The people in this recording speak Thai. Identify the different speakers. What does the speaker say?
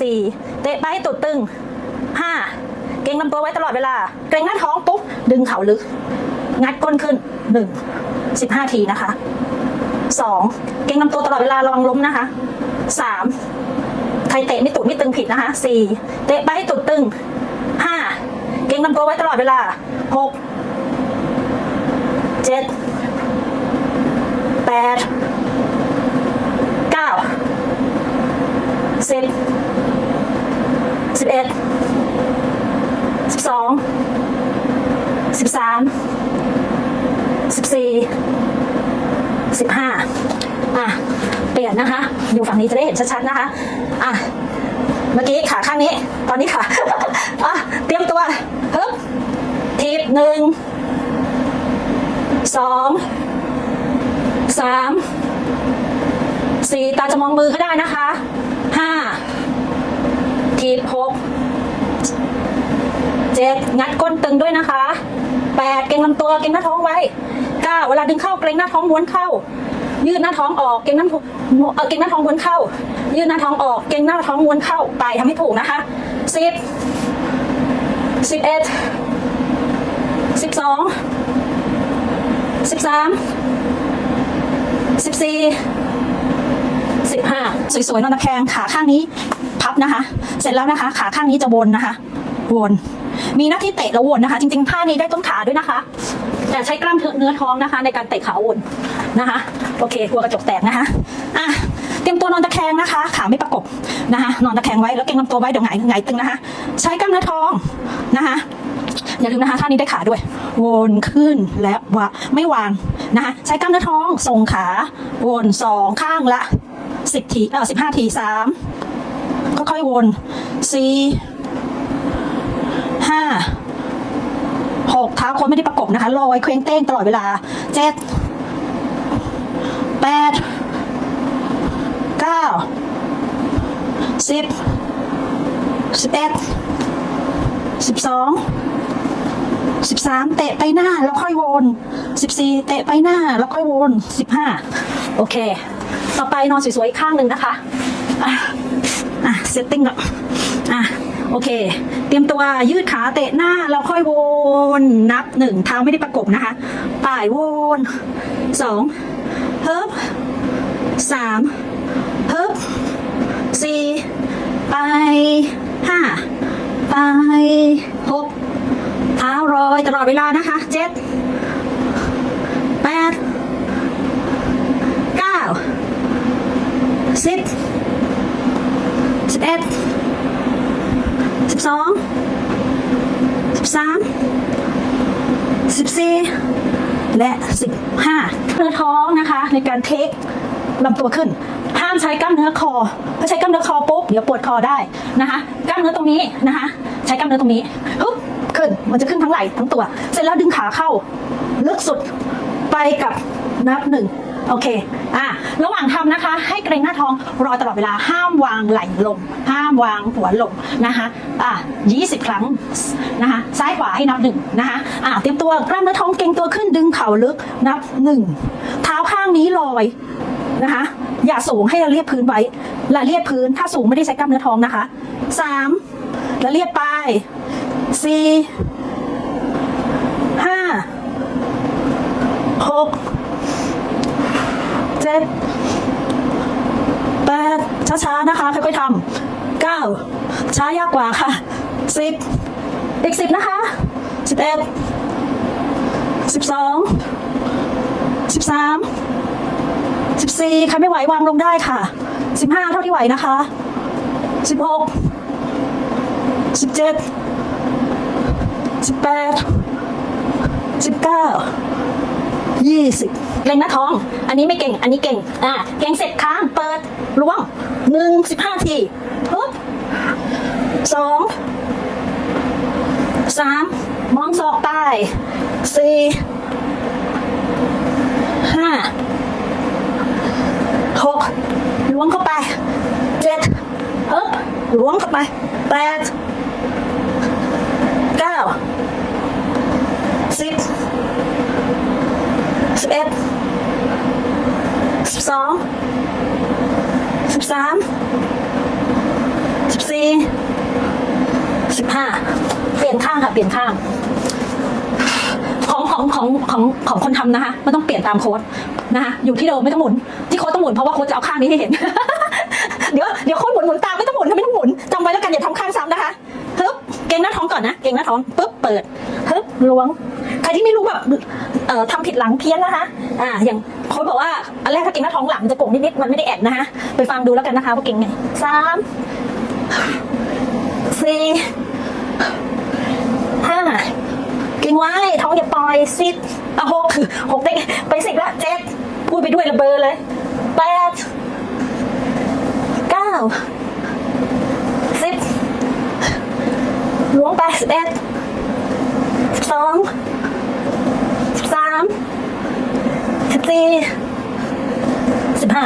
Speaker 1: สี่เตะไปให้ตุดตึงห้าเกรงลำตัวไว้ตลอดเวลา เกรงหน้าท้องปุ๊บ ดึงเข่าลึก งัดก้นขึ้นหนึ่งสิบห้าทีนะคะสองเกรงลำตัวตลอดเวลาระวังล้มนะคะสามใครเตะไม่ตุดไม่ตึงผิดนะคะสี่เตะไปให้ตุดตึงห้าเกรงลำตัวไว้ตลอดเวลาหก สิบสองสิบสามสิบสี่สิบห้าอะ เปลี่ยนนะคะ อยู่ฝั่งนี้จะได้เห็นชัดๆนะคะ อะ เมื่อกี้ขาข้างนี้ ตอนนี้ขาอะ เตรียมตัวฮึบทีบหนึ่งสองสามสี่ตาจะมองมือก็ได้นะคะห้าทีบหก จ็ดงัดก้นตึงด้วยนะคะแปดเกร็งลำตัวเกร็งหน้าท้องไว้เก้าเวลาดึงเข้าเกร็งหน้าท้องม้วนเข้า ยืดหน้าท้องออกเกร็งหน้าท้องเออเกร็งหน้าท้องม้วนเข้า ยืดหน้าท้องออกเกร็งหน้าท้องม้วนเข้าไปทำให้ถูกนะคะสิบสิบเอ็ดสิบสองสิบสามสิบสี่สิบห้าสวยๆนอนตะแคงขาข้างนี้พับนะคะ เสร็จแล้วนะคะ ขาข้างนี้จะวนนะคะวน มีหน้าที่เตะแล้ววนนะคะ จริงๆท่านี้ได้ต้นขาด้วยนะคะ แต่ใช้กล้ามเนื้อท้องนะคะ ในการเตะขาวนนะคะ โอเคกลัวกระจกแตกนะคะอะเตรียมตัวนอนตะแคงนะคะ ขาไม่ประกบนะคะ นอนตะแคงไว้แล้วเก่งลำตัวไว้เดี๋ยวหงายหงายตึงนะคะ ใช้กล้ามเนื้อท้องนะคะอย่าลืมนะคะท่านี้ได้ขาด้วย วนขึ้นและวะไม่วางนะคะ ใช้กล้ามเนื้อท้องส่งขา วนสองข้างละสิบทีเออสิบห้าทีสามค่อยๆวนสี่ห้าหกเท้า คนไม่ได้ประกบนะคะลอยเคว้งเต้งตลอดเวลาเจ็ดแปดเก้าสิบสิบเอ็ดสิบสองสิบสามเตะไปหน้าแล้วค่อยวนสิบสี่เตะไปหน้าแล้วค่อยวนสิบห้าโอเค ต่อไปนอนสวยๆอีกข้างหนึ่งนะคะ อะ อะ เซตติ้งก่อนอะ โอเค เตรียมตัวยืดขาเตะหน้าแล้วค่อยวนนับหนึ่งเท้าไม่ได้ประกบนะคะป่ายวนสองเฮิบสามเฮิบสี่ไปห้าไปหกเท้ารอยตลอดเวลานะคะเจ็ดแปดเก้าสิบสิบเอ็ด สิบสองสิบสามสิบสี่และสิบห้าเนื้อท้องนะคะ ในการเทคลำตัวขึ้น ห้ามใช้กล้ามเนื้อคอถ้าใช้กล้ามเนื้อคอปุ๊บเดี๋ยวปวดคอได้นะคะกล้ามเนื้อตรงนี้นะคะ ใช้กล้ามเนื้อตรงนี้ฮึบขึ้นมันจะขึ้นทั้งไหล่ทั้งตัว เสร็จแล้วดึงขาเข้าลึกสุดไปกับนับหนึ่ง โอเค อะ ระหว่างทำนะคะ ให้เกรงหน้าท้องรอตลอดเวลา ห้ามวางไหล่ลง ห้ามวางหัวลงนะคะ อะ20ครั้งนะคะ ซ้ายขวาให้นับหนึ่งนะคะ อะ เตรียมตัว กล้ามเนื้อท้องเกรงตัวขึ้น ดึงเข่าลึก นับหนึ่ง เท้าข้างนี้ลอยนะคะ อย่าสูงให้ละเรียบพื้นไว้ละเรียบพื้น ถ้าสูงไม่ได้ใช้กล้ามเนื้อท้องนะคะสามละเรียบไปสี่ห้าหก ดแปดช้าๆนะคะค่อยๆทำเก้าช้ายากกว่าค่ะสิบอีกสิบนะคะสิบเอ็ดสิบสองสิบสามสิบสี่ใครไม่ไหววางลงได้ค่ะสิบห้าเท่าที่ไหวนะคะสิบหกสิบเจ็ดสิบแปดสิบเก้า ยี่สิบเล็งหน้าท้อง อันนี้ไม่เก่ง อันนี้เก่ง อ่า เก่งเสร็จค้าง เปิดล้วงหนึ่งสิบห้าทีปึ๊บสองสามมองศอกไปสี่ห้าหกล้วงเข้าไปเจ็ดเอ๊บล้วงเข้าไปแปดเก้าสิบสิบเอ็ดสิบสองสิบสามสิบสี่ ค่ะเปลี่ยนข้าง ของของของของของคนทำนะคะมันต้องเปลี่ยนตามโค้ดนะคะอยู่ที่เดิมไม่ต้องหมุน ที่โค้ดต้องหมุนเพราะว่าโค้ดจะเอาข้างนี้ให้เห็น เดี๋ยวเดี๋ยวโค้ดหมุนหมุนตามไม่ต้องหมุนไม่ต้องหมุนจำไว้แล้วกันอย่าทำข้างซ้ำนะคะฮึบเก่งหน้าท้องก่อนนะเก่งหน้าท้องปุ๊บเปิดฮึบล้วงใครที่ไม่รู้แบบเอ่อทำผิดหลังเพี้ยนนะคะ อ่า อย่างโค้ดบอกว่าอันแรกถ้าเก่งหน้าท้องหลังจะโก่งนิดๆมันไม่ได้แอดนะคะไปฟังดูแล้วกันนะคะว่าเก่งไงสามสี่ กิงไว้ท้องอย่าปล่อยสิบอะหกหกได้ไปสิบละเจ็ดพูดไปด้วยระเบอเลยแปดเก้าสิบหล้วงแปดสิบเอ็ดสองสามสิบสี่สิบห้า